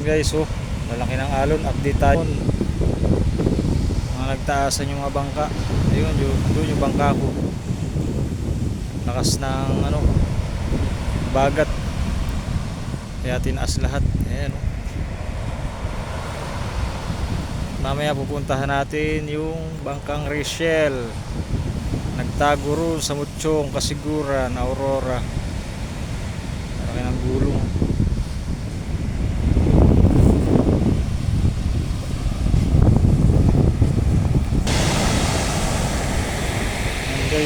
Ayan guys, oh. Lalaki ng alon. Update tayo. Mga nagtaasan yung mga bangka. Ayun, yun, doon yung bangka ko. Lakas ng ano, bagat. Kaya tinaas lahat. Ayan, oh. Mamaya pupuntahan natin yung bangkang Rachel. Nagtago roon sa Mutsyong, Kasiguran, Aurora. Laki ng gulong.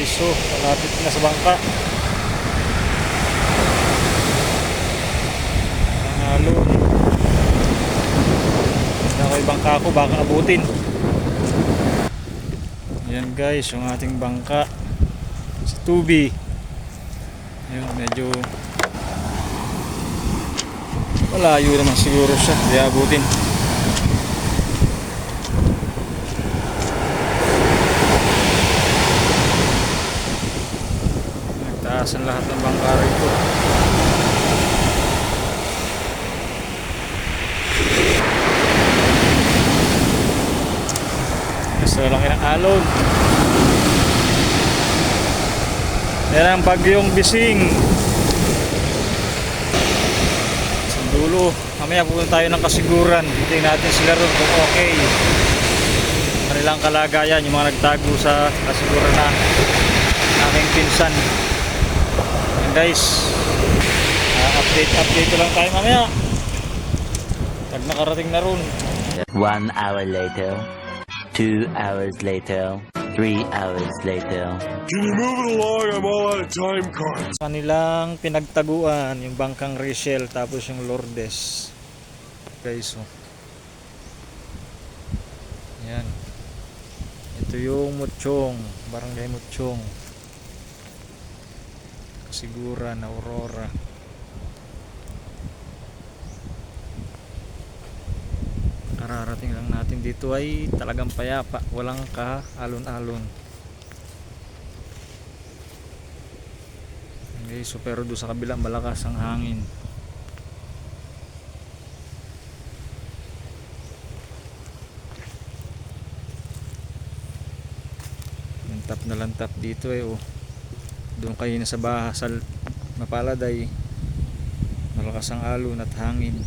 Ayan guys, so malapit na sa bangka. Ang alon. Ako yung bangka ko, baka abutin. Ayan guys, yung ating bangka sa tubi. Ayun, medyo malayo naman siguro siya. Di abutin. Nagtaasan lahat ng bangka rito. Gusto laki ng alon. Yan ang bagyong bising. Sa dulo. Mamaya pupunta tayo ng kasiguran. Tingnan natin sila ron kung okay. Kanilang kalagayan, yung mga nagtago sa kasiguran na aking pinsan. Guys. Ah, update, update lang tayo mamaya. Pag nakarating na ron. One hour later, two hours later, three hours later. Can you move it along? I'm all out of time cards. kanilang pinagtaguan yung bangkang Rachel tapos yung Lourdes guys oh. yan ito yung Mutchong barangay Mutchong Kasiguran Aurora kararating lang natin dito ay talagang payapa walang ka-alon-alon Okay, so pero doon sa kabila malakas ang hangin. Lantap na lantap dito eh oh. Doon kayo na sa baha sa mapalad ay malakas ang alon at hangin.